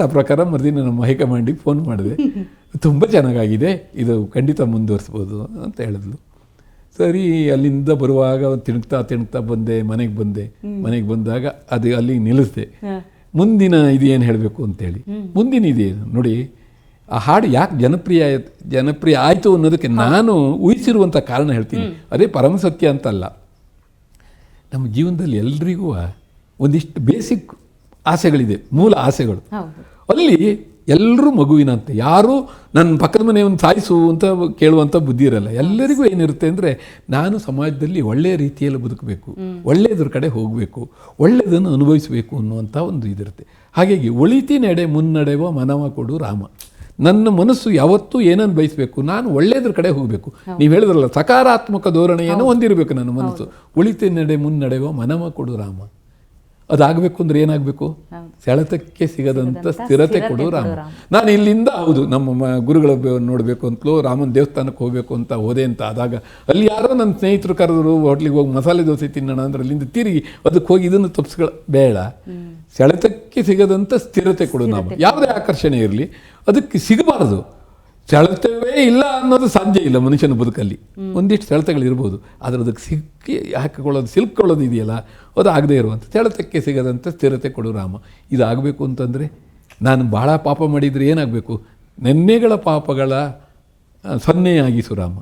ಯಥಾ ಪ್ರಕಾರ ಮರುದಿನ ನಮ್ಮ ಹೈಕಮಾಂಡಿಗೆ ಫೋನ್ ಮಾಡಿದೆ. ತುಂಬ ಚೆನ್ನಾಗಾಗಿದೆ. ಇದು ಖಂಡಿತ ಮುಂದುವರಿಸ್ಬೋದು ಅಂತ ಹೇಳಿದ್ಲು. ಸರಿ ಅಲ್ಲಿಂದ ಬರುವಾಗ ತಿಣುಕ್ತಾ ತಿಣುಕ್ತಾ ಬಂದೆ ಮನೆಗೆ ಬಂದೆ. ಮನೆಗೆ ಬಂದಾಗ ಅದು ಅಲ್ಲಿ ನಿಲ್ಲಿಸ್ದೆ. ಮುಂದಿನ ಇದೇನು ಹೇಳಬೇಕು ಅಂತೇಳಿ. ಮುಂದಿನ ಇದೇನು ನೋಡಿ ಆ ಹಾಡು ಯಾಕೆ ಜನಪ್ರಿಯ ಆಯ್ತ್- ಜನಪ್ರಿಯ ಆಯಿತು ಅನ್ನೋದಕ್ಕೆ ನಾನು ಊಹಿಸಿರುವಂಥ ಕಾರಣ ಹೇಳ್ತೀನಿ. ಅದೇ ಪರಮಸತ್ಯ ಅಂತಲ್ಲ. ನಮ್ಮ ಜೀವನದಲ್ಲಿ ಎಲ್ರಿಗೂ ಒಂದಿಷ್ಟು ಬೇಸಿಕ್ ಆಸೆಗಳಿದೆ ಮೂಲ ಆಸೆಗಳು. ಅಲ್ಲಿ ಎಲ್ಲರೂ ಮಗುವಿನಂತೆ. ಯಾರು ನನ್ನ ಪಕ್ಕದ ಮನೆಯವನ್ನು ಸಾಯಿಸು ಅಂತ ಕೇಳುವಂಥ ಬುದ್ಧಿ ಇರಲ್ಲ. ಎಲ್ಲರಿಗೂ ಏನಿರುತ್ತೆ ಅಂದರೆ ನಾನು ಸಮಾಜದಲ್ಲಿ ಒಳ್ಳೆಯ ರೀತಿಯಲ್ಲಿ ಬದುಕಬೇಕು ಒಳ್ಳೆಯದ್ರ ಕಡೆ ಹೋಗಬೇಕು ಒಳ್ಳೆಯದನ್ನು ಅನುಭವಿಸಬೇಕು ಅನ್ನುವಂಥ ಒಂದು ಇದಿರುತ್ತೆ. ಹಾಗಾಗಿ ಒಳಿತಿ ನಡೆ ಮುನ್ನಡೆವ ಮನವ ಕೊಡು ರಾಮ. ನನ್ನ ಮನಸ್ಸು ಯಾವತ್ತೂ ಏನನ್ನು ಬಯಸಬೇಕು ನಾನು ಒಳ್ಳೆಯದ್ರ ಕಡೆ ಹೋಗಬೇಕು. ನೀವು ಹೇಳಿದ್ರಲ್ಲ ಸಕಾರಾತ್ಮಕ ಧೋರಣೆಯನ್ನು ಹೊಂದಿರಬೇಕು ನನ್ನ ಮನಸ್ಸು. ಒಳಿತಿ ನಡೆ ಮುನ್ನಡೆವ ಮನವ ಕೊಡು ರಾಮ. ಅದಾಗಬೇಕು ಅಂದ್ರೆ ಏನಾಗಬೇಕು? ಸೆಳೆತಕ್ಕೆ ಸಿಗದಂಥ ಸ್ಥಿರತೆ ಕೊಡು ರಾಮ ನಾನು ಇಲ್ಲಿಂದ ಹೌದು ನಮ್ಮ ಮ ಗುರುಗಳ ನೋಡಬೇಕು ಅಂತಲೂ ರಾಮನ ದೇವಸ್ಥಾನಕ್ಕೆ ಹೋಗಬೇಕು ಅಂತ ಹೋದೆ ಅಂತ ಆದಾಗ ಅಲ್ಲಿ ಯಾರೋ ನನ್ನ ಸ್ನೇಹಿತರು ಕರೆದ್ರು ಹೋಟ್ಲಿಗೆ ಹೋಗಿ ಮಸಾಲೆ ದೋಸೆ ತಿನ್ನೋಣ ಅಂದ್ರೆ ಅಲ್ಲಿಂದ ತಿರುಗಿ ಅದಕ್ಕೆ ಹೋಗಿ ಇದನ್ನು ತಪ್ಪಿಸ್ಗಳ ಬೇಡ. ಸೆಳೆತಕ್ಕೆ ಸಿಗದಂಥ ಸ್ಥಿರತೆ ಕೊಡು ನಾವು ಯಾವುದೇ ಆಕರ್ಷಣೆ ಇರಲಿ ಅದಕ್ಕೆ ಸಿಗಬಾರದು. ಸೆಳೆತವೇ ಇಲ್ಲ ಅನ್ನೋದು ಸಾಧ್ಯ ಇಲ್ಲ ಮನುಷ್ಯನ ಬದುಕಲ್ಲಿ. ಒಂದಿಷ್ಟು ಸೆಳೆತಗಳಿರ್ಬೋದು ಆದರೆ ಅದಕ್ಕೆ ಸಿಕ್ಕಿ ಹಾಕಿಕೊಳ್ಳೋದು ಸಿಲ್ಕೊಳ್ಳೋದು ಇದೆಯಲ್ಲ ಅದು ಆಗದೇ ಇರುವಂಥ ಸೆಳೆತಕ್ಕೆ ಸಿಗದಂಥ ಸ್ಥಿರತೆ ಕೊಡು ರಾಮ. ಇದಾಗಬೇಕು ಅಂತಂದರೆ ನಾನು ಬಹಳ ಪಾಪ ಮಾಡಿದರೆ ಏನಾಗಬೇಕು? ನೆನ್ನೆಗಳ ಪಾಪಗಳ ಸೊನ್ನೆಯಾಗಿಸು ರಾಮ.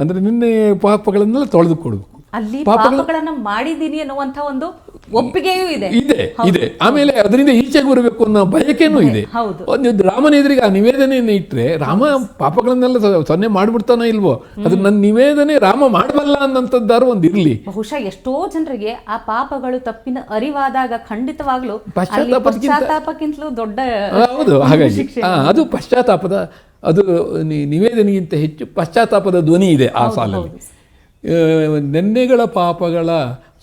ಅಂದರೆ ನಿನ್ನೆ ಪಾಪಗಳನ್ನೆಲ್ಲ ತೊಳೆದು ಕೊಡಬೇಕು ಅಲ್ಲಿ ಪಾಪಗಳನ್ನ ಮಾಡಿದ್ದೀನಿ ಅನ್ನುವಂತ ಒಂದು ಒಪ್ಪಿಗೆಯೂ ಇದೆ. ಇದೆ ಇದೆ. ಆಮೇಲೆ ಅದರಿಂದ ಈಚೆಗೆ ಬರಬೇಕು ಅನ್ನೋ ಬಯಕೆನೂ ಇದೆ ಹೌದು. ಒಂದು ರಾಮನ ಎದುರಿಗೆ ಆ ನಿವೇದನೆಯನ್ನು ಇಟ್ಟರೆ ರಾಮ ಪಾಪಗಳನ್ನೆಲ್ಲ ಸೊನ್ನೆ ಮಾಡ್ಬಿಡ್ತಾನೋ ಇಲ್ವೋ? ಅದು ನನ್ನ ನಿವೇದನೆ ರಾಮ ಮಾಡಬಲ್ಲ ಅನ್ನೋಂಥದ್ದಾರು ಒಂದು ಇರಲಿ. ಬಹುಶಃ ಎಷ್ಟೋ ಜನರಿಗೆ ಆ ಪಾಪಗಳು ತಪ್ಪಿನ ಅರಿವಾದಾಗ ಖಂಡಿತವಾಗ್ಲು ಪಶ್ಚಾತ್ತಾಪಕ್ಕಿಂತಲೂ ದೊಡ್ಡ ಹೌದು ಹಾಗಾಗಿ. ಅದು ಪಶ್ಚಾತ್ತಾಪದ ಅದು ನಿವೇದನೆಗಿಂತ ಹೆಚ್ಚು ಪಶ್ಚಾತ್ತಾಪದ ಧ್ವನಿ ಇದೆ ಆ ಸಾಲಲ್ಲಿ. ನೆನ್ನೆಗಳ ಪಾಪಗಳ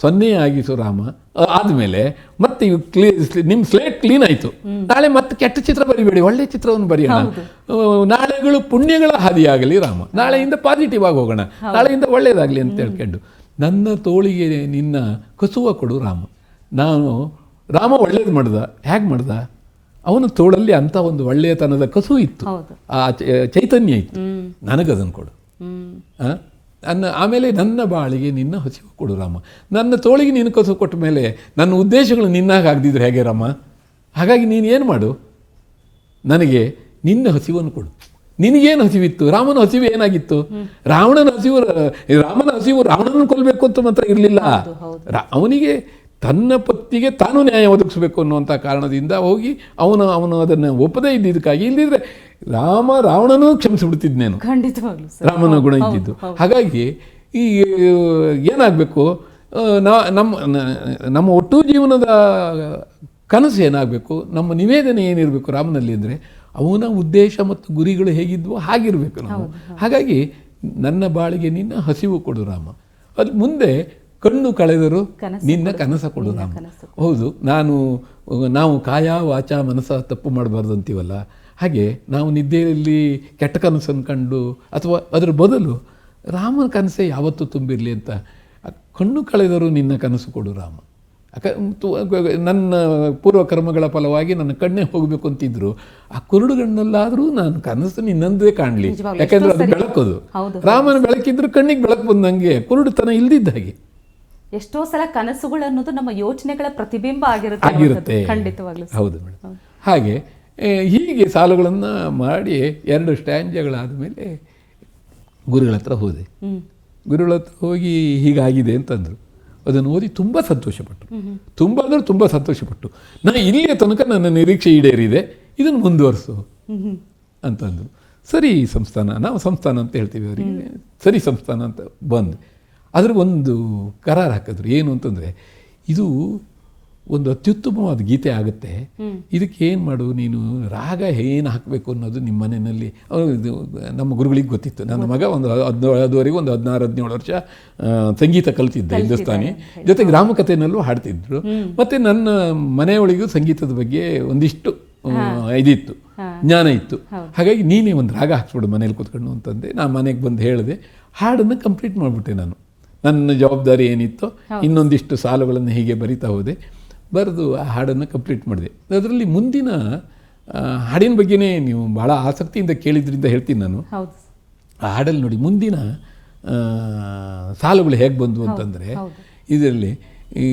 ಸೊನ್ನೆಯಾಗಿಸು ರಾಮ. ಆದಮೇಲೆ ಮತ್ತೆ ಇವು ಕ್ಲೀ ನಿಮ್ಮ ಸ್ಲೇಟ್ ಕ್ಲೀನ್ ಆಯಿತು. ನಾಳೆ ಮತ್ತೆ ಕೆಟ್ಟ ಚಿತ್ರ ಬರಿಬೇಡಿ ಒಳ್ಳೆ ಚಿತ್ರವನ್ನು ಬರೆಯೋಣ. ನಾಳೆಗಳು ಪುಣ್ಯಗಳ ಹಾದಿಯಾಗಲಿ ರಾಮ. ನಾಳೆಯಿಂದ ಪಾಸಿಟಿವ್ ಆಗಿ ಹೋಗೋಣ. ನಾಳೆಯಿಂದ ಒಳ್ಳೆಯದಾಗಲಿ ಅಂತ ಹೇಳ್ಕೊಂಡು. ನನ್ನ ತೋಳಿಗೆ ನಿನ್ನ ಕಸುವ ಕೊಡು ರಾಮ. ನಾನು ರಾಮ ಒಳ್ಳೇದು ಮಾಡ್ದ. ಹೇಗೆ ಮಾಡ್ದ? ಅವನ ತೋಳಲ್ಲಿ ಅಂಥ ಒಂದು ಒಳ್ಳೆಯತನದ ಕಸು ಇತ್ತು. ಆ ಚೈತನ್ಯ ಇತ್ತು. ನನಗದನ್ನು ಕೊಡು. ಆ? ನನ್ನ ಆಮೇಲೆ ನನ್ನ ಬಾಳಿಗೆ ನಿನ್ನ ಹಸಿವು ಕೊಡು ರಾಮ. ನನ್ನ ತೋಳಿಗೆ ನೀನು ಕಸು ಕೊಟ್ಟ ಮೇಲೆ ನನ್ನ ಉದ್ದೇಶಗಳು ನಿನ್ನಾಗ ಆಗದಿದ್ರೆ ಹೇಗೆ ರಾಮ? ಹಾಗಾಗಿ ನೀನು ಏನು ಮಾಡು? ನನಗೆ ನಿನ್ನ ಹಸಿವನ್ನು ಕೊಡು. ನಿನಗೇನು ಹಸಿವಿತ್ತು? ರಾಮನ ಹಸಿವು ಏನಾಗಿತ್ತು? ರಾವಣನ ಹಸಿವು ರಾಮನ ಹಸಿವು ರಾವಣನ ಕೊಲ್ಲಬೇಕು ಅಂತ ಮಾತ್ರ ಇರಲಿಲ್ಲ. ಅವನಿಗೆ ತನ್ನ ಪತ್ತಿಗೆ ತಾನು ನ್ಯಾಯ ಒದಗಿಸಬೇಕು ಅನ್ನುವಂಥ ಕಾರಣದಿಂದ ಹೋಗಿ ಅವನು ಅವನು ಅದನ್ನು ಒಪ್ಪದೇ ಇದ್ದಿದ್ದಕ್ಕಾಗಿ ಇಲ್ದಿದ್ರೆ ರಾಮ ರಾವಣನೂ ಕ್ಷಮಿಸಿಬಿಡ್ತಿದ್ನೇನು ಖಂಡಿತವಾಗ್ಲೂ ರಾಮನ ಗುಣ ಇದ್ದಿದ್ದು ಹಾಗಾಗಿ ಈ ಏನಾಗಬೇಕು? ನಾ ನಮ್ಮ ನಮ್ಮ ಒಟ್ಟು ಜೀವನದ ಕನಸು ಏನಾಗಬೇಕು? ನಮ್ಮ ನಿವೇದನೆ ಏನಿರಬೇಕು ರಾಮನಲ್ಲಿ ಅಂದರೆ ಅವನ ಉದ್ದೇಶ ಮತ್ತು ಗುರಿಗಳು ಹೇಗಿದ್ವೋ ಹಾಗಿರಬೇಕು ನಾವು. ಹಾಗಾಗಿ ನನ್ನ ಬಾಳಿಗೆ ನಿನ್ನ ಹಸಿವು ಕೊಡು ರಾಮ. ಅದು ಮುಂದೆ ಕಣ್ಣು ಕಳೆದರು ನಿನ್ನ ಕನಸ ಕೊಡು ರಾಮ. ಹೌದು ನಾನು ನಾವು ಕಾಯ ವಾಚ ಮನಸ್ಸ ತಪ್ಪು ಮಾಡಬಾರ್ದು ಅಂತೀವಲ್ಲ ಹಾಗೆ ನಾವು ನಿದ್ದೆಯಲ್ಲಿ ಕೆಟ್ಟ ಕನಸನ್ನು ಕಂಡು ಅಥವಾ ಅದರ ಬದಲು ರಾಮನ ಕನಸೇ ಯಾವತ್ತೂ ತುಂಬಿರಲಿ ಅಂತ ಕಣ್ಣು ಕಳೆದರೂ ನಿನ್ನ ಕನಸು ಕೊಡು ರಾಮ. ಅಕ ನನ್ನ ಪೂರ್ವ ಕರ್ಮಗಳ ಫಲವಾಗಿ ನನ್ನ ಕಣ್ಣೇ ಹೋಗಬೇಕು ಅಂತಿದ್ರು. ಆ ಕುರುಡುಗಣ್ಣಲ್ಲಾದರೂ ನಾನು ಕನಸು ನಿನ್ನಂದೇ ಕಾಣಲಿ. ಯಾಕಂದ್ರೆ ಅದು ಬೆಳಕೋದು. ರಾಮನ ಬೆಳಕಿದ್ರು ಕಣ್ಣಿಗೆ ಬೆಳಕು ಬಂದಂಗೆ ಕುರುಡುತನ ಇಲ್ದಿದ್ದ ಹಾಗೆ. ಎಷ್ಟೋ ಸಲ ಕನಸುಗಳು ಅನ್ನೋದು ನಮ್ಮ ಯೋಚನೆಗಳ ಪ್ರತಿಬಿಂಬ ಆಗಿರುತ್ತೆ ಆಗಿರುತ್ತೆ. ಖಂಡಿತವಾಗ್ಲೂ ಹೌದು ಮೇಡಮ್ ಹಾಗೆ ಹೀಗೆ ಸಾಲುಗಳನ್ನು ಮಾಡಿ ಎರಡು ಸ್ಟ್ಯಾಂಜಗಳಾದ ಮೇಲೆ ಗುರುಗಳ ಹತ್ರ ಹೋದೆ. ಗುರುಗಳ ಹತ್ರ ಹೋಗಿ ಹೀಗಾಗಿದೆ ಅಂತಂದರು. ಅದನ್ನು ಓದಿ ತುಂಬ ಸಂತೋಷಪಟ್ಟರು ತುಂಬ ಅಂದರೆ ತುಂಬ ಸಂತೋಷಪಟ್ಟು. ನಾನು ಇಲ್ಲಿಯ ತನಕ ನನ್ನ ನಿರೀಕ್ಷೆ ಈಡೇರಿದೆ. ಇದನ್ನು ಮುಂದುವರಿಸು ಅಂತಂದರು. ಸರಿ ಸಂಸ್ಥಾನ ನಾವು ಸಂಸ್ಥಾನ ಅಂತ ಹೇಳ್ತೀವಿ ಅವರಿಗೆ. ಸರಿ ಸಂಸ್ಥಾನ ಅಂತ ಬಂದು. ಅದ್ರ ಒಂದು ಕರಾರು ಹಾಕಿದ್ರು. ಏನು ಅಂತಂದರೆ ಇದು ಒಂದು ಅತ್ಯುತ್ತಮವಾದ ಗೀತೆ ಆಗುತ್ತೆ. ಇದಕ್ಕೆ ಏನು ಮಾಡು ನೀನು ರಾಗ ಏನು ಹಾಕಬೇಕು ಅನ್ನೋದು ನಿಮ್ಮ ಮನೆಯಲ್ಲಿ ನಮ್ಮ ಗುರುಗಳಿಗೆ ಗೊತ್ತಿತ್ತು. ನನ್ನ ಮಗ ಒಂದು ಹದಿನೇಳು ಅದುವರೆಗೂ ಒಂದು ಹದಿನಾರು ಹದಿನೇಳು ವರ್ಷ ಸಂಗೀತ ಕಲ್ತಿದ್ದ ಹಿಂದೂಸ್ತಾನಿ. ಜೊತೆಗೆ ರಾಮಕಥೆನಲ್ಲೂ ಹಾಡ್ತಿದ್ರು. ಮತ್ತು ನನ್ನ ಮನೆಯೊಳಗೂ ಸಂಗೀತದ ಬಗ್ಗೆ ಒಂದಿಷ್ಟು ಇದಿತ್ತು. ಜ್ಞಾನ ಇತ್ತು. ಹಾಗಾಗಿ ನೀನೇ ಒಂದು ರಾಗ ಹಾಕ್ಸ್ಬಿಡು ಮನೇಲಿ ಕೂತ್ಕೊಂಡು ಅಂತಂದೆ. ನಾನು ಮನೆಗೆ ಬಂದು ಹೇಳಿದೆ. ಹಾಡನ್ನು ಕಂಪ್ಲೀಟ್ ಮಾಡಿಬಿಟ್ಟೆ ನಾನು. ನನ್ನ ಜವಾಬ್ದಾರಿ ಏನಿತ್ತು ಇನ್ನೊಂದಿಷ್ಟು ಸಾಲುಗಳನ್ನು ಹೀಗೆ ಬರಿತಾ ಹೋದೆ. ಬರೆದು ಆ ಹಾಡನ್ನು ಕಂಪ್ಲೀಟ್ ಮಾಡಿದೆ. ಅದರಲ್ಲಿ ಮುಂದಿನ ಹಾಡಿನ ಬಗ್ಗೆನೇ ನೀವು ಭಾಳ ಆಸಕ್ತಿಯಿಂದ ಕೇಳಿದ್ರಿಂದ ಹೇಳ್ತೀನಿ ನಾನು. ಆ ಹಾಡಲ್ಲಿ ನೋಡಿ ಮುಂದಿನ ಸಾಲುಗಳು ಹೇಗೆ ಬಂದವು ಅಂತಂದರೆ ಇದರಲ್ಲಿ ಈ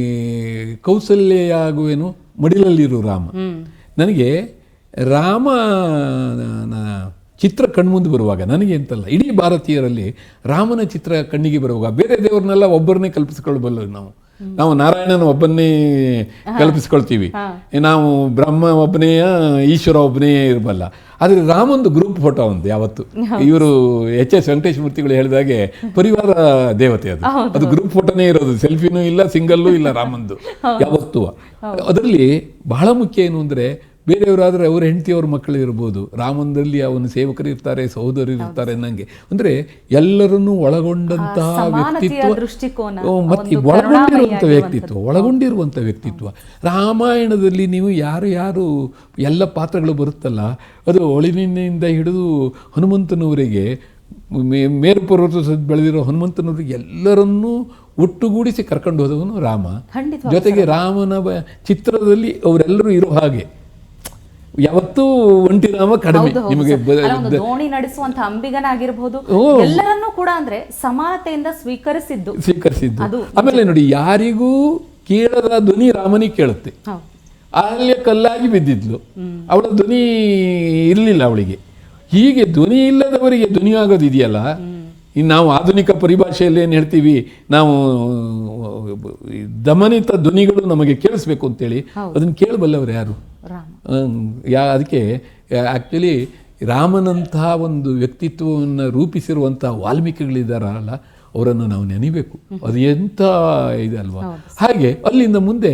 ಕೌಸಲ್ಯ ಆಗುವೇನು ಮಡಿಲಲ್ಲಿರು ರಾಮ. ನನಗೆ ರಾಮ ಚಿತ್ರ ಕಣ್ಮುಂದೆ ಬರುವಾಗ ನನಗೆ ಅಂತಲ್ಲ ಇಡೀ ಭಾರತೀಯರಲ್ಲಿ ರಾಮನ ಚಿತ್ರ ಕಣ್ಣಿಗೆ ಬರುವಾಗ ಬೇರೆ ದೇವರನ್ನೆಲ್ಲ ಒಬ್ಬರನ್ನೇ ಕಲ್ಪಿಸ್ಕೊಳ್ಬಲ್ಲ ನಾವು. ನಾವು ನಾರಾಯಣನ ಒಬ್ಬನೇ ಕಲ್ಪಿಸ್ಕೊಳ್ತೀವಿ. ನಾವು ಬ್ರಹ್ಮ ಒಬ್ಬನೇ ಈಶ್ವರ ಒಬ್ಬನೇ ಇರಬಲ್ಲ. ಆದರೆ ರಾಮಂದು ಗ್ರೂಪ್ ಫೋಟೋ ಒಂದು ಯಾವತ್ತು? ಇವರು ಎಚ್ ಎಸ್ ವೆಂಕಟೇಶ್ ಮೂರ್ತಿಗಳು ಹೇಳಿದಾಗೆ ಪರಿವಾರ ದೇವತೆ ಅದು. ಅದು ಗ್ರೂಪ್ ಫೋಟೋನೇ ಇರೋದು. ಸೆಲ್ಫಿನೂ ಇಲ್ಲ ಸಿಂಗಲ್ಲೂ ಇಲ್ಲ ರಾಮಂದು. ಯಾವತ್ತೂ. ಅದರಲ್ಲಿ ಬಹಳ ಮುಖ್ಯ ಏನು ಅಂದರೆ ಬೇರೆಯವರಾದರೆ ಅವ್ರ ಹೆಂಡತಿಯವ್ರ ಮಕ್ಕಳು ಇರ್ಬೋದು. ರಾಮಂದಲ್ಲಿ ಅವನ ಸೇವಕರು ಇರ್ತಾರೆ ಸಹೋದರರು ಇರ್ತಾರೆ ಅನ್ನಂಗೆ. ಅಂದರೆ ಎಲ್ಲರನ್ನೂ ಒಳಗೊಂಡಂತಹ ವ್ಯಕ್ತಿತ್ವ ಮತ್ತೆ ಒಳಗೊಂಡಿರುವಂಥ ವ್ಯಕ್ತಿತ್ವ ಒಳಗೊಂಡಿರುವಂಥ ವ್ಯಕ್ತಿತ್ವ. ರಾಮಾಯಣದಲ್ಲಿ ನೀವು ಯಾರು ಯಾರು ಎಲ್ಲ ಪಾತ್ರಗಳು ಬರುತ್ತಲ್ಲ ಅದು ಒಳಿನಿಂದ ಹಿಡಿದು ಹನುಮಂತನವರಿಗೆ ಮೇ- ಮೇರು ಪರ್ವತ ಬೆಳೆದಿರೋ ಹನುಮಂತನವರಿಗೆ ಎಲ್ಲರನ್ನೂ ಒಟ್ಟುಗೂಡಿಸಿ ಕರ್ಕೊಂಡು ಹೋದವನು ರಾಮ. ಜೊತೆಗೆ ರಾಮನ ಚಿತ್ರದಲ್ಲಿ ಅವರೆಲ್ಲರೂ ಇರೋ ಹಾಗೆ. ಯಾವತ್ತೂ ಒಂಟಿ ರಾಮ ಕಡಿಮೆ. ನಿಮಗೆ ದೋಣಿ ನಡೆಸುವಂತ ಅಂಬಿಗನಾಗಿರ್ಬೋದು. ಓ. ಎಲ್ಲರನ್ನೂ ಕೂಡ ಅಂದ್ರೆ ಸಮಾನತೆಯಿಂದ ಸ್ವೀಕರಿಸಿದ್ದು. ಸ್ವೀಕರಿಸಿದ್ದು. ಆಮೇಲೆ ನೋಡಿ ಯಾರಿಗೂ ಕೇಳದ ಧ್ವನಿ ರಾಮನಿ ಕೇಳುತ್ತೆ. ಅಲ್ಲೇ ಕಲ್ಲಾಗಿ ಬಿದ್ದಿದ್ಲು. ಅವಳ ಧ್ವನಿ ಇರಲಿಲ್ಲ ಅವಳಿಗೆ. ಹೀಗೆ ಧ್ವನಿ ಇಲ್ಲದವರಿಗೆ ಧ್ವನಿ ಆಗೋದು ಇದೆಯಲ್ಲ ಇನ್ನು ನಾವು ಆಧುನಿಕ ಪರಿಭಾಷೆಯಲ್ಲಿ ಏನು ಹೇಳ್ತೀವಿ? ನಾವು ದಮನಿತ ಧ್ವನಿಗಳು ನಮಗೆ ಕೇಳಿಸ್ಬೇಕು ಅಂತೇಳಿ ಅದನ್ನು ಕೇಳಬಲ್ಲವರು ಯಾರು? ಯಾ ಅದಕ್ಕೆ ಆ್ಯಕ್ಚುಲಿ ರಾಮನಂತಹ ಒಂದು ವ್ಯಕ್ತಿತ್ವವನ್ನು ರೂಪಿಸಿರುವಂಥ ವಾಲ್ಮೀಕಿಗಳಿದ್ದಾರಲ್ಲ ಅವರನ್ನು ನಾವು ನೆನಿಬೇಕು. ಅದು ಎಂಥ ಇದಲ್ವಾ ಹಾಗೆ ಅಲ್ಲಿಂದ ಮುಂದೆ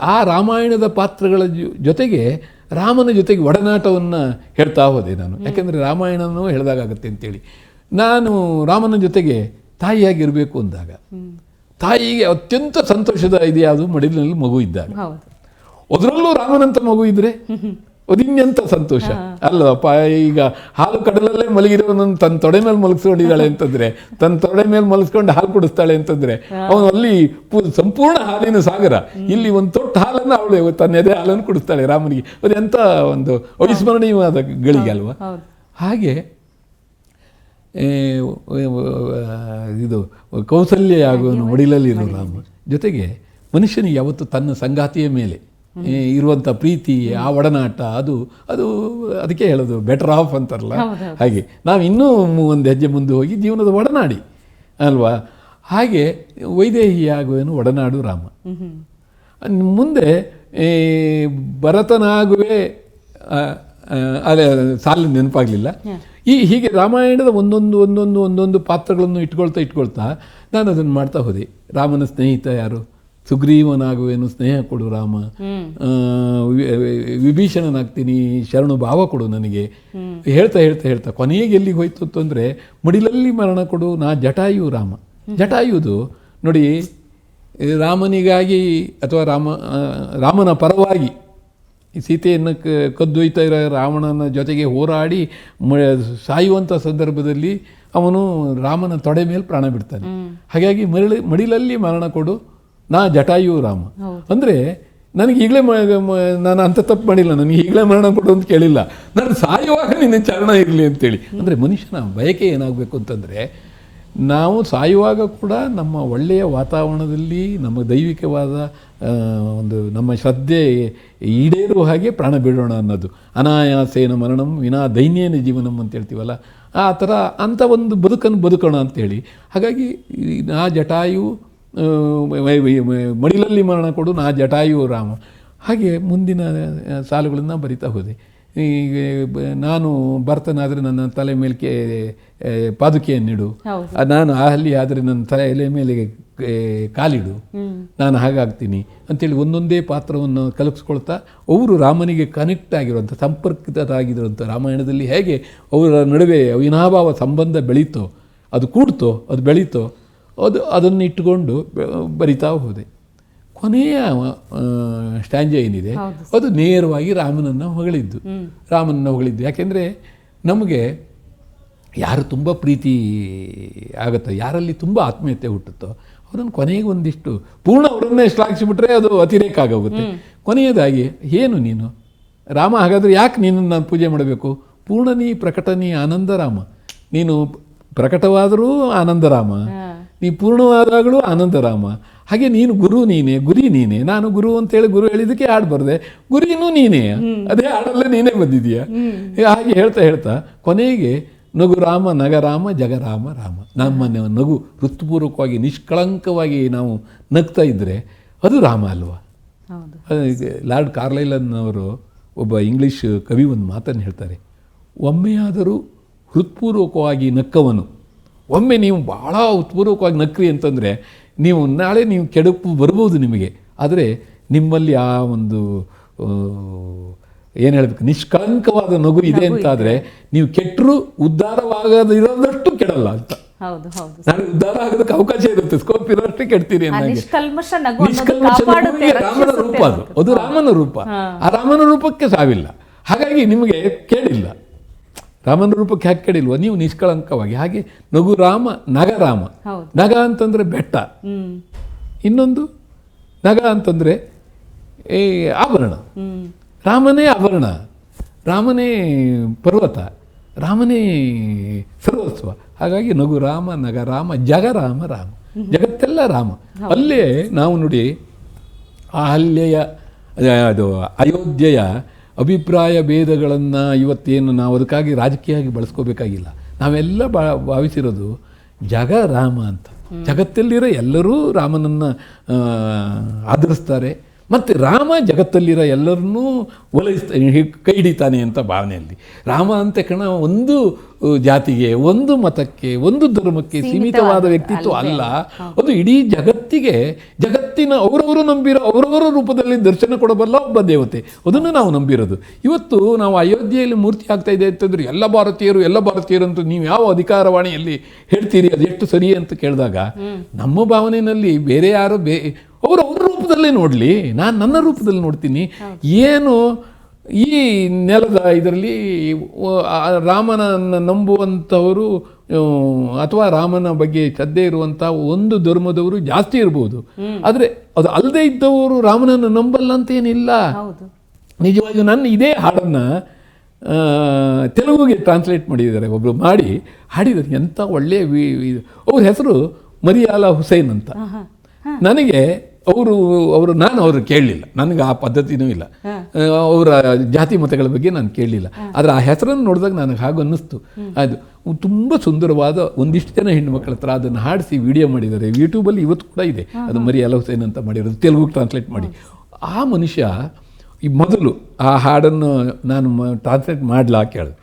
ಆ ರಾಮಾಯಣದ ಪಾತ್ರಗಳ ಜೊತೆಗೆ ರಾಮನ ಜೊತೆಗೆ ಒಡನಾಟವನ್ನು ಹೇಳ್ತಾ ಹೋದೆ ನಾನು. ಯಾಕೆಂದರೆ ರಾಮಾಯಣನೂ ಹೇಳಿದಾಗತ್ತೆ ಅಂತೇಳಿ. ನಾನು ರಾಮನ ಜೊತೆಗೆ ತಾಯಿಯಾಗಿರಬೇಕು ಅಂದಾಗ ತಾಯಿಗೆ ಅತ್ಯಂತ ಸಂತೋಷದ ಇದೆ ಅದು ಮಡಿಲಿನಲ್ಲಿ ಮಗು ಇದ್ದಾಗ. ಅದರಲ್ಲೂ ರಾಮನಂತ ಮಗು ಇದ್ರೆ ಅದಿನ್ಯಂತ ಸಂತೋಷ. ಅಲ್ಲಪ್ಪ ಈಗ ಹಾಲು ಕಡಲಲ್ಲೇ ಮಲಗಿರೋನನ್ನು ತನ್ನ ತೊಡೆ ಮೇಲೆ ಮಲಗಿಸ್ಕೊಂಡಿದ್ದಾಳೆ ಅಂತಂದ್ರೆ ತನ್ನ ತೊಡೆ ಮೇಲೆ ಮಲಗಿಸ್ಕೊಂಡು ಹಾಲು ಕುಡಿಸ್ತಾಳೆ ಅಂತಂದ್ರೆ ಅವನು ಅಲ್ಲಿ ಸಂಪೂರ್ಣ ಹಾಲಿನ ಸಾಗರ. ಇಲ್ಲಿ ಒಂದು ತೊಟ್ಟು ಹಾಲನ್ನು ಅವಳು ತನ್ನ ಎದೆ ಹಾಲನ್ನು ಕುಡಿಸ್ತಾಳೆ ರಾಮನಿಗೆ. ಅದು ಎಂಥ ಒಂದು ಅವಿಸ್ಮರಣೀಯವಾದ ಗಳಿಗೆ ಅಲ್ವಾ ಹಾಗೆ ಇದು ಕೌಸಲ್ಯ ಆಗುವನು ಒಡಿಲಲ್ಲಿರೋ ರಾಮ. ಜೊತೆಗೆ ಮನುಷ್ಯನಿಗೆ ಯಾವತ್ತು ತನ್ನ ಸಂಗಾತಿಯ ಮೇಲೆ ಇರುವಂಥ ಪ್ರೀತಿ ಆ ಒಡನಾಟ ಅದು ಅದು ಅದಕ್ಕೆ ಹೇಳೋದು ಬೆಟರ್ ಆಫ್ ಅಂತಾರಲ್ಲ? ಹಾಗೆ ನಾವು ಇನ್ನೂ ಒಂದು ಹೆಜ್ಜೆ ಮುಂದೆ ಹೋಗಿ ಜೀವನದ ಒಡನಾಡಿ ಅಲ್ವಾ? ಹಾಗೆ ವೈದೇಹಿ ಆಗುವೇನು ಒಡನಾಡು ರಾಮ. ಮುಂದೆ ಭರತನಾಗುವೆ ಅದೇ ಸಾಲು ನೆನಪಾಗಲಿಲ್ಲ. ಈ ಹೀಗೆ ರಾಮಾಯಣದ ಒಂದೊಂದು ಒಂದೊಂದು ಒಂದೊಂದು ಪಾತ್ರಗಳನ್ನು ಇಟ್ಕೊಳ್ತಾ ಇಟ್ಕೊಳ್ತಾ ನಾನು ಅದನ್ನು ಮಾಡ್ತಾ ಹೋದೆ. ರಾಮನ ಸ್ನೇಹಿತ ಯಾರು? ಸುಗ್ರೀವನಾಗುವೇನು ಸ್ನೇಹ ಕೊಡು ರಾಮ. ವಿಭೀಷಣನಾಗ್ತೀನಿ ಶರಣು ಭಾವ ಕೊಡು ನನಗೆ. ಹೇಳ್ತಾ ಹೇಳ್ತಾ ಹೇಳ್ತಾ ಕೊನೆಗೆ ಎಲ್ಲಿಗೆ ಹೋಯ್ತು ಅಂತಂದರೆ ಮಡಿಲಲ್ಲಿ ಮರಣ ಕೊಡು ನಾ ಜಟಾಯು ರಾಮ. ಜಟಾಯುದು ನೋಡಿ ರಾಮನಿಗಾಗಿ ಅಥವಾ ರಾಮ ರಾಮನ ಪರವಾಗಿ ಈ ಸೀತೆಯನ್ನು ಕದ್ದೊಯ್ತಾ ಇರೋ ರಾವಣನ ಜೊತೆಗೆ ಹೋರಾಡಿ ಮ ಸಾಯುವಂಥ ಸಂದರ್ಭದಲ್ಲಿ ಅವನು ರಾಮನ ತೊಡೆ ಮೇಲೆ ಪ್ರಾಣ ಬಿಡ್ತಾನೆ. ಹಾಗಾಗಿ ಮರಳಿ ಮಡಿಲಲ್ಲಿ ಮರಣ ಕೊಡು ನಾ ಜಟಾಯು ರಾಮ. ಅಂದರೆ ನನಗೆ ಈಗಲೇ ನಾನು ಅಂತ ತಪ್ಪು ಮಾಡಿಲ್ಲ ನನಗೆ ಈಗಲೇ ಮರಣ ಕೊಡು ಅಂತ ಕೇಳಿಲ್ಲ. ನಾನು ಸಾಯುವಾಗ ನಿನ್ನ ಚರಣ ಇರಲಿ ಅಂತೇಳಿ. ಅಂದರೆ ಮನುಷ್ಯನ ಬಯಕೆ ಏನಾಗಬೇಕು ಅಂತಂದರೆ ನಾವು ಸಾಯುವಾಗ ಕೂಡ ನಮ್ಮ ಒಳ್ಳೆಯ ವಾತಾವರಣದಲ್ಲಿ, ನಮ್ಮ ದೈವಿಕವಾದ ಒಂದು ನಮ್ಮ ಶ್ರದ್ಧೆ ಈಡೇರುವ ಹಾಗೆ ಪ್ರಾಣ ಬಿಡೋಣ ಅನ್ನೋದು. ಅನಾಯಾಸೇನ ಮರಣಂ ವಿನಾ ದೈನ್ಯೇನ ಜೀವನಂ ಅಂತ ಹೇಳ್ತೀವಲ್ಲ, ಆ ಥರ ಅಂಥ ಒಂದು ಬದುಕನ್ನು ಬದುಕೋಣ ಅಂತೇಳಿ. ಹಾಗಾಗಿ ನಾ ಜಟಾಯು ಮಡಿಲಲ್ಲಿ ಮರಣ ಕೊಡು ನಾ ಜಟಾಯು ರಾಮ. ಹಾಗೆ ಮುಂದಿನ ಸಾಲುಗಳನ್ನು ಬರಿತಾ ಹೋದೆ. ಈಗ ನಾನು ಭರ್ತನಾದರೆ ನನ್ನ ತಲೆ ಮೇಲೆ ಪಾದುಕೆಯನ್ನಿಡು ನಾನು ಅಲ್ಲಿ ಆದರೆ ನನ್ನ ತಲೆ ಮೇಲೆ ಕಾಲಿಡು. ನಾನು ಹಾಗಾಗ್ತೀನಿ ಅಂತೇಳಿ ಒಂದೊಂದೇ ಪಾತ್ರವನ್ನು ಕಲ್ಪಿಸ್ಕೊಳ್ತಾ ಅವರು ರಾಮನಿಗೆ ಕನೆಕ್ಟ್ ಆಗಿರುವಂಥ ಸಂಪರ್ಕಿತರಾಗಿರುವಂಥ ರಾಮಾಯಣದಲ್ಲಿ ಹೇಗೆ ಅವರ ನಡುವೆ ಅವಿನಾಭಾವ ಸಂಬಂಧ ಬೆಳೀತೋ ಅದು ಕೂಡ್ತೋ ಅದು ಬೆಳೀತೋ ಅದು ಅದನ್ನು ಇಟ್ಟುಕೊಂಡು ಬರಿತಾ ಹೋದೆ. ಕೊನೆಯ ಸ್ಟ್ಯಾಂಜ ಏನಿದೆ? ಅದು ನೇರವಾಗಿ ರಾಮನನ್ನು ಹೊಗಳಿದ್ದು. ರಾಮನನ್ನು ಹೊಗಳಿದ್ದು. ಯಾಕೆಂದರೆ ನಮಗೆ ಯಾರು ತುಂಬ ಪ್ರೀತಿ ಆಗುತ್ತೋ ಯಾರಲ್ಲಿ ತುಂಬ ಆತ್ಮೀಯತೆ ಹುಟ್ಟುತ್ತೋ ಅವರನ್ನು ಕೊನೆಗೆ ಒಂದಿಷ್ಟು ಪೂರ್ಣ ಅವರನ್ನೇ ಶ್ಲಾಘಿಸಿಬಿಟ್ರೆ ಅದು ಅತಿರೇಕ ಆಗೋಗುತ್ತೆ. ಕೊನೆಯದಾಗಿ ಏನು ನೀನು? ರಾಮ ಹಾಗಾದರೆ ಯಾಕೆ ನೀನು ನಾನು ಪೂಜೆ ಮಾಡಬೇಕು? ಪೂರ್ಣನಿ ಪ್ರಕಟನಿ ಆನಂದರಾಮ ನೀನು ಪ್ರಕಟವಾದರೂ ಆನಂದರಾಮ ನೀ ಪೂರ್ಣವಾದಾಗಲೂ ಆನಂದರಾಮ ಹಾಗೆ ನೀನು ಗುರು ನೀನೇ ಗುರಿ ನೀನೇ. ನಾನು ಗುರು ಅಂತೇಳಿ ಗುರು ಹೇಳಿದಕ್ಕೆ ಹಾಡು ಬರದೆ? ಗುರಿನೂ ನೀನೇ. ಅದೇ ಹಾಡಲ್ಲೇ ನೀನೇ ಬಂದಿದೀಯ ಹಾಗೆ ಹೇಳ್ತಾ ಹೇಳ್ತಾ ಕೊನೆಗೆ ನಗು ರಾಮ ನಗರಾಮ ಜಗರಾಮ ರಾಮ ನಮ್ಮ ನಗು ಹೃತ್ಪೂರ್ವಕವಾಗಿ ನಿಷ್ಕಳಂಕವಾಗಿ ನಾವು ನಗ್ತಾ ಇದ್ದರೆ ಅದು ರಾಮ ಅಲ್ವಾ? ಲಾರ್ಡ್ ಕಾರ್ಲೈಲನ್ ಅವರು ಒಬ್ಬ ಇಂಗ್ಲಿಷ್ ಕವಿ ಒಂದು ಮಾತನ್ನು ಹೇಳ್ತಾರೆ. ಒಮ್ಮೆಯಾದರೂ ಹೃತ್ಪೂರ್ವಕವಾಗಿ ನಕ್ಕವನು. ಒಮ್ಮೆ ನೀವು ಭಾಳ ಉತ್ಪೂರ್ವಕವಾಗಿ ನಕ್ರಿ ಅಂತಂದರೆ ನೀವು ನಾಳೆ ನೀವು ಕೆಡುಪು ಬರ್ಬೋದು ನಿಮಗೆ. ಆದರೆ ನಿಮ್ಮಲ್ಲಿ ಆ ಒಂದು ಏನು ಹೇಳಬೇಕು ನಿಷ್ಕಳಂಕವಾದ ನಗು ಇದೆ ಅಂತಾದರೆ ನೀವು ಕೆಟ್ಟರೂ ಉದ್ಧಾರವಾಗದಿರೋದಷ್ಟು ಕೆಡಲ್ಲ ಅಂತ. ಹೌದು ಉದ್ಧಾರ ಆಗೋದಕ್ಕೆ ಅವಕಾಶ ಇರುತ್ತೆ. ಸ್ಕೋಪ್ ಇರೋಷ್ಟು ಕೆಡ್ತೀರಿ ರಾಮನ ರೂಪ ಅದು. ಅದು ರಾಮನ ರೂಪ. ಆ ರಾಮನ ರೂಪಕ್ಕೆ ಸಾವಿಲ್ಲ. ಹಾಗಾಗಿ ನಿಮಗೆ ಕೇಳಿಲ್ಲ. ರಾಮನ ರೂಪಕ್ಕೆ ಯಾಕೆ ಕೇಳಿಲ್ವ ನೀವು ನಿಷ್ಕಳಂಕವಾಗಿ. ಹಾಗೆ ನಗು ರಾಮ ನಗ ರಾಮ. ಹೌದು. ನಗ ಅಂತಂದ್ರೆ ಬೆಟ್ಟ. ಇನ್ನೊಂದು ನಗ ಅಂತಂದ್ರೆ ಏ ಆಭರಣ. ರಾಮನೇ ಆಭರಣ. ರಾಮನೇ ಪರ್ವತ. ರಾಮನೇ ಸರ್ವಸ್ವ. ಹಾಗಾಗಿ ನಗು ರಾಮ ನಗ ರಾಮ ಜಗ ರಾಮ ರಾಮ. ಜಗತ್ತೆಲ್ಲ ರಾಮ. ಅಲ್ಲೇ ನಾವು ನೋಡಿ ಆ ಅಹಲ್ಯೆಯ ಅದು ಅಯೋಧ್ಯೆಯ ಅಭಿಪ್ರಾಯ ಭೇದಗಳನ್ನು ಇವತ್ತೇನು ನಾವು ಅದಕ್ಕಾಗಿ ರಾಜಕೀಯವಾಗಿ ಬಳಸ್ಕೋಬೇಕಾಗಿಲ್ಲ. ನಾವೆಲ್ಲ ಬಾ ಭಾವಿಸಿರೋದು ಜಗ ರಾಮ ಅಂತ. ಜಗತ್ತಲ್ಲಿರೋ ಎಲ್ಲರೂ ರಾಮನನ್ನು ಆಧರಿಸ್ತಾರೆ. ಮತ್ತು ರಾಮ ಜಗತ್ತಲ್ಲಿರೋ ಎಲ್ಲರನ್ನೂ ಒಲೈಸ್ತಾ ಕೈ ಹಿಡಿತಾನೆ ಅಂತ ಭಾವನೆಯಲ್ಲಿ. ರಾಮ ಅಂತ ಕಣ ಒಂದು ಜಾತಿಗೆ ಒಂದು ಮತಕ್ಕೆ ಒಂದು ಧರ್ಮಕ್ಕೆ ಸೀಮಿತವಾದ ವ್ಯಕ್ತಿತ್ವ ಅಲ್ಲ. ಅದು ಇಡೀ ಜಗತ್ತಿಗೆ, ಜಗತ್ತಿನ ಅವರವರು ನಂಬಿರೋ, ಅವರವರ ರೂಪದಲ್ಲಿ ದರ್ಶನ ಕೊಡಬಲ್ಲ ಒಬ್ಬ ದೇವತೆ. ಅದನ್ನು ನಾವು ನಂಬಿರೋದು. ಇವತ್ತು ನಾವು ಅಯೋಧ್ಯೆಯಲ್ಲಿ ಮೂರ್ತಿ ಆಗ್ತಾ ಇದೆ ಅಂತಂದ್ರೆ, ಎಲ್ಲ ಭಾರತೀಯರು ಎಲ್ಲ ಭಾರತೀಯರು ಅಂತ ನೀವು ಯಾವ ಅಧಿಕಾರವಾಣಿಯಲ್ಲಿ ಹೇಳ್ತೀರಿ, ಅದು ಎಷ್ಟು ಸರಿ ಅಂತ ಕೇಳಿದಾಗ, ನಮ್ಮ ಭಾವನೆಯಲ್ಲಿ ಬೇರೆ ಯಾರು ಬೇ, ಅವರು ರೂಪದಲ್ಲೇ ನೋಡಲಿ, ನಾನು ನನ್ನ ರೂಪದಲ್ಲಿ ನೋಡ್ತೀನಿ. ಏನು ಈ ನೆಲದ ಇದರಲ್ಲಿ ರಾಮನನ್ನು ನಂಬುವಂಥವರು ಅಥವಾ ರಾಮನ ಬಗ್ಗೆ ಶ್ರದ್ಧೆ ಇರುವಂಥ ಒಂದು ಧರ್ಮದವರು ಜಾಸ್ತಿ ಇರ್ಬೋದು. ಆದರೆ ಅದು ಅಲ್ಲದೆ ಇದ್ದವರು ರಾಮನನ್ನು ನಂಬಲ್ಲ ಅಂತೇನಿಲ್ಲ ಹೌದು. ನಿಜವಾಗಿಯೂ ನನ್ನ ಇದೇ ಹಾಡನ್ನು ತೆಲುಗುಗೆ ಟ್ರಾನ್ಸ್ಲೇಟ್ ಮಾಡಿದ್ದಾರೆ ಒಬ್ಬರು ಮಾಡಿ ಹಾಡಿದ್ದಾರೆ ಎಂಥ ಒಳ್ಳೆಯ ವಿ- ವಿ- ಅವ್ರ ಹೆಸರು ಮರಿಯಾಲ ಹುಸೇನ್ ಅಂತ. ನನಗೆ ಅವರು ಅವರು ನಾನು ಅವರು ಕೇಳಲಿಲ್ಲ. ನನಗೆ ಆ ಪದ್ಧತಿನೂ ಇಲ್ಲ. ಅವರ ಜಾತಿ ಮತಗಳ ಬಗ್ಗೆ ನಾನು ಕೇಳಲಿಲ್ಲ. ಆದರೆ ಆ ಹೆಸರನ್ನು ನೋಡಿದಾಗ ನನಗೆ ಹಾಗೆ ಅನ್ನಿಸ್ತು. ಅದು ತುಂಬ ಸುಂದರವಾದ ಒಂದಿಷ್ಟು ಜನ ಹೆಣ್ಣುಮಕ್ಕಳ ಹತ್ರ ಅದನ್ನು ಹಾಡಿಸಿ ವಿಡಿಯೋ ಮಾಡಿದ್ದಾರೆ. ಯೂಟ್ಯೂಬಲ್ಲಿ ಇವತ್ತು ಕೂಡ ಇದೆ. ಅದು ಮರಿ ಅಲ ಹುಸೇನ್ ಅಂತ ಮಾಡಿರೋದು. ತೆಲುಗು ಟ್ರಾನ್ಸ್ಲೇಟ್ ಮಾಡಿ. ಆ ಮನುಷ್ಯ ಈ ಮೊದಲು ಆ ಹಾಡನ್ನು ನಾನು ಟ್ರಾನ್ಸ್ಲೇಟ್ ಮಾಡಲಾ ಕೇಳಿದ್ರು.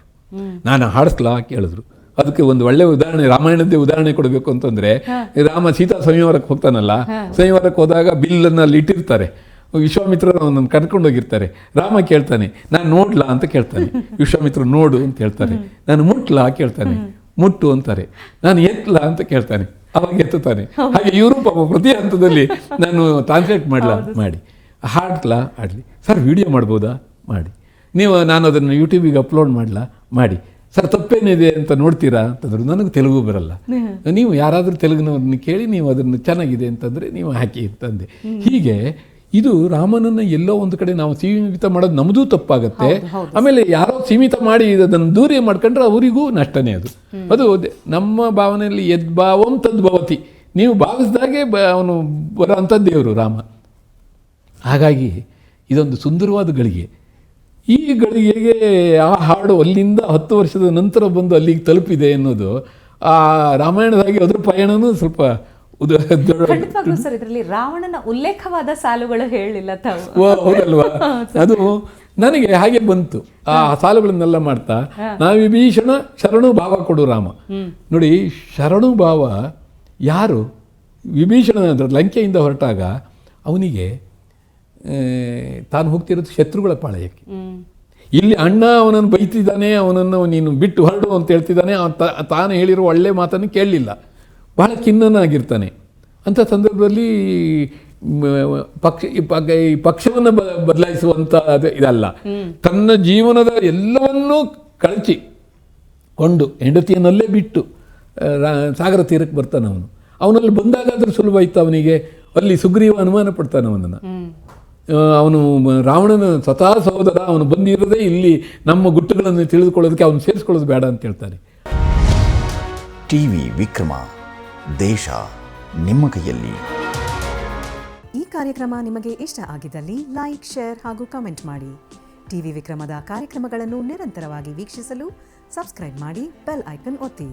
ನಾನು ಹಾಡಿಸ್ಲಾ ಕೇಳಿದ್ರು. ಅದಕ್ಕೆ ಒಂದು ಒಳ್ಳೆ ಉದಾಹರಣೆ ರಾಮಾಯಣದ ಉದಾಹರಣೆ ಕೊಡಬೇಕು ಅಂತಂದ್ರೆ ರಾಮ ಸೀತಾ ಸಂಯವರಕ್ಕೆ ಹೋಗ್ತಾನಲ್ಲ ಸಂಯವರಕ್ಕೆ ಹೋದಾಗ ಬಿಲ್ಲನ್ನು ಅಲ್ಲಿ ಇಟ್ಟಿರ್ತಾರೆ ವಿಶ್ವಾಮಿತ್ರರು ಅವನನ್ನು ಕರ್ಕೊಂಡು ಹೋಗಿರ್ತಾರೆ. ರಾಮ ಕೇಳ್ತಾನೆ ನಾನು ನೋಡ್ಲಾ? ಅಂತ ಕೇಳ್ತಾನೆ. ವಿಶ್ವಾಮಿತ್ರ ನೋಡು ಅಂತ ಹೇಳ್ತಾರೆ ನಾನು ಮುಟ್ಲಾ? ಕೇಳ್ತಾನೆ. ಮುಟ್ಟು ಅಂತಾರೆ. ನಾನು ಎತ್ತಲಾ ಅಂತ ಕೇಳ್ತಾನೆ. ಅವಾಗ ಎತ್ತುತ್ತಾನೆ. ಹಾಗೆ ಇವರು ಪಾಪ ಪ್ರತಿ ಹಂತದಲ್ಲಿ ನಾನು ಟ್ರಾನ್ಸ್ಲೇಟ್ ಮಾಡ್ಲಾ? ಮಾಡಿ. ಹಾಡ್ಲಾ? ಆಡಲಿ ಸರ್ ವಿಡಿಯೋ ಮಾಡ್ಬೋದಾ? ಮಾಡಿ. ನೀವು ನಾನು ಅದನ್ನು ಯೂಟ್ಯೂಬಿಗೆ ಅಪ್ಲೋಡ್ ಮಾಡ್ಲಾ? ಮಾಡಿ. ಸರ್ ತಪ್ಪೇನಿದೆ ಅಂತ ನೋಡ್ತೀರಾ ಅಂತಂದ್ರು ನನಗೆ ತೆಲುಗು ಬರಲ್ಲ. ನೀವು ಯಾರಾದರೂ ತೆಲುಗಿನವ್ರನ್ನ ಕೇಳಿ ನೀವು ಅದನ್ನು ಚೆನ್ನಾಗಿದೆ ಅಂತಂದರೆ ನೀವು ಹಾಕಿ ಅಂತಂದೆ ಹೀಗೆ ಇದು ರಾಮನನ್ನು ಎಲ್ಲೋ ಒಂದು ಕಡೆ ನಾವು ಸೀಮಿತ ಮಾಡೋದು ನಮ್ಮದೂ ತಪ್ಪಾಗತ್ತೆ. ಆಮೇಲೆ ಯಾರೋ ಸೀಮಿತ ಮಾಡಿ ಅದನ್ನು ದೂರ ಮಾಡ್ಕೊಂಡ್ರೆ ಅವರಿಗೂ ನಷ್ಟನೇ ಅದು. ಅದು ನಮ್ಮ ಭಾವನೆಯಲ್ಲಿ ಯದ್ಭಾವಂ ತದ್ಭವತಿ ನೀವು ಭಾವಿಸಿದಾಗೆ ಬ ಅವನು ಬರೋ ಅಂಥದ್ದು ದೇವರು ರಾಮ. ಹಾಗಾಗಿ ಇದೊಂದು ಸುಂದರವಾದ ಗಳಿಗೆ. ಈ ಗಳಿಗೆಗೆ ಆ ಹಾಡು ಅಲ್ಲಿಂದ ಹತ್ತು ವರ್ಷದ ನಂತರ ಬಂದು ಅಲ್ಲಿಗೆ ತಲುಪಿದೆ ಅನ್ನೋದು ಆ ರಾಮಾಯಣದಾಗಿ ಅದ್ರ ಪಯಣನೂ ಸ್ವಲ್ಪ ಖಂಡಿತವಾಗ್ಲೂ ಸರ್ ಇದರಲ್ಲಿ ರಾವಣನ ಉಲ್ಲೇಖವಾದ ಸಾಲುಗಳು ಹೇಳಿಲ್ಲ ತಾವು. ಹೌದಲ್ವಾ? ಅದು ನನಗೆ ಹಾಗೆ ಬಂತು. ಆ ಸಾಲುಗಳನ್ನೆಲ್ಲ ಮಾಡ್ತಾ ನಾ ವಿಭೀಷಣ ಶರಣು ಭಾವ ಕೊಡು ರಾಮ. ನೋಡಿ ಶರಣು ಭಾವ ಯಾರು? ವಿಭೀಷಣ ಲಂಕೆಯಿಂದ ಹೊರಟಾಗ ಅವನಿಗೆ ತಾನು ಹೋಗ್ತಿರೋದು ಶತ್ರುಗಳ ಪಾಳಯಕ್ಕೆ. ಇಲ್ಲಿ ಅಣ್ಣ ಅವನನ್ನು ಬೈತಿದ್ದಾನೆ ಅವನನ್ನು ನೀನು ಬಿಟ್ಟು ಹೊರಡು ಅಂತ ಹೇಳ್ತಿದ್ದಾನೆ ಅವನು ತಾನು ಹೇಳಿರೋ ಒಳ್ಳೆ ಮಾತನ್ನು ಕೇಳಲಿಲ್ಲ. ಬಹಳ ಖಿನ್ನನಾಗಿರ್ತಾನೆ. ಅಂಥ ಸಂದರ್ಭದಲ್ಲಿ ಪಕ್ಷ ಈ ಪಕ್ಷವನ್ನು ಬ ಬದಲಾಯಿಸುವಂಥ ಇದಲ್ಲ. ತನ್ನ ಜೀವನದ ಎಲ್ಲವನ್ನೂ ಕಳಚಿ ಕೊಂಡು ಹೆಂಡತಿಯನ್ನಲ್ಲೇ ಬಿಟ್ಟು ಸಾಗರ ತೀರಕ್ಕೆ ಬರ್ತಾನೆ ಅವನು ಅವನಲ್ಲಿ ಬಂದಾಗಾದರೂ ಸುಲಭ ಇತ್ತು ಅವನಿಗೆ. ಅಲ್ಲಿ ಸುಗ್ರೀವ ಅನುಮಾನ ಪಡ್ತಾನೆ ಅವನನ್ನು ಅವನು ರಾವಣನ ಸ್ವತಃ ಸಹೋದರ ಅವನು ಬಂದಿರೋದೇ ಇಲ್ಲಿ ನಮ್ಮ ಗುಟ್ಟುಗಳನ್ನು ತಿಳಿದುಕೊಳ್ಳೋದಕ್ಕೆ ಅವನು ಸೇರಿಸ್ಕೊಳ್ಳೋದು ಬೇಡ ಅಂತ ಹೇಳ್ತಾನೆ ಟಿವಿ ವಿಕ್ರಮ ದೇಶ ನಿಮ್ಮ ಕೈಯಲ್ಲಿ. ಈ ಕಾರ್ಯಕ್ರಮ ನಿಮಗೆ ಇಷ್ಟ ಆಗಿದ್ದಲ್ಲಿ ಲೈಕ್ ಶೇರ್ ಹಾಗೂ ಕಮೆಂಟ್ ಮಾಡಿ. ಟಿವಿ ವಿಕ್ರಮದ ಕಾರ್ಯಕ್ರಮಗಳನ್ನು ನಿರಂತರವಾಗಿ ವೀಕ್ಷಿಸಲು ಸಬ್ಸ್ಕ್ರೈಬ್ ಮಾಡಿ ಬೆಲ್ ಐಕನ್ ಒತ್ತಿ.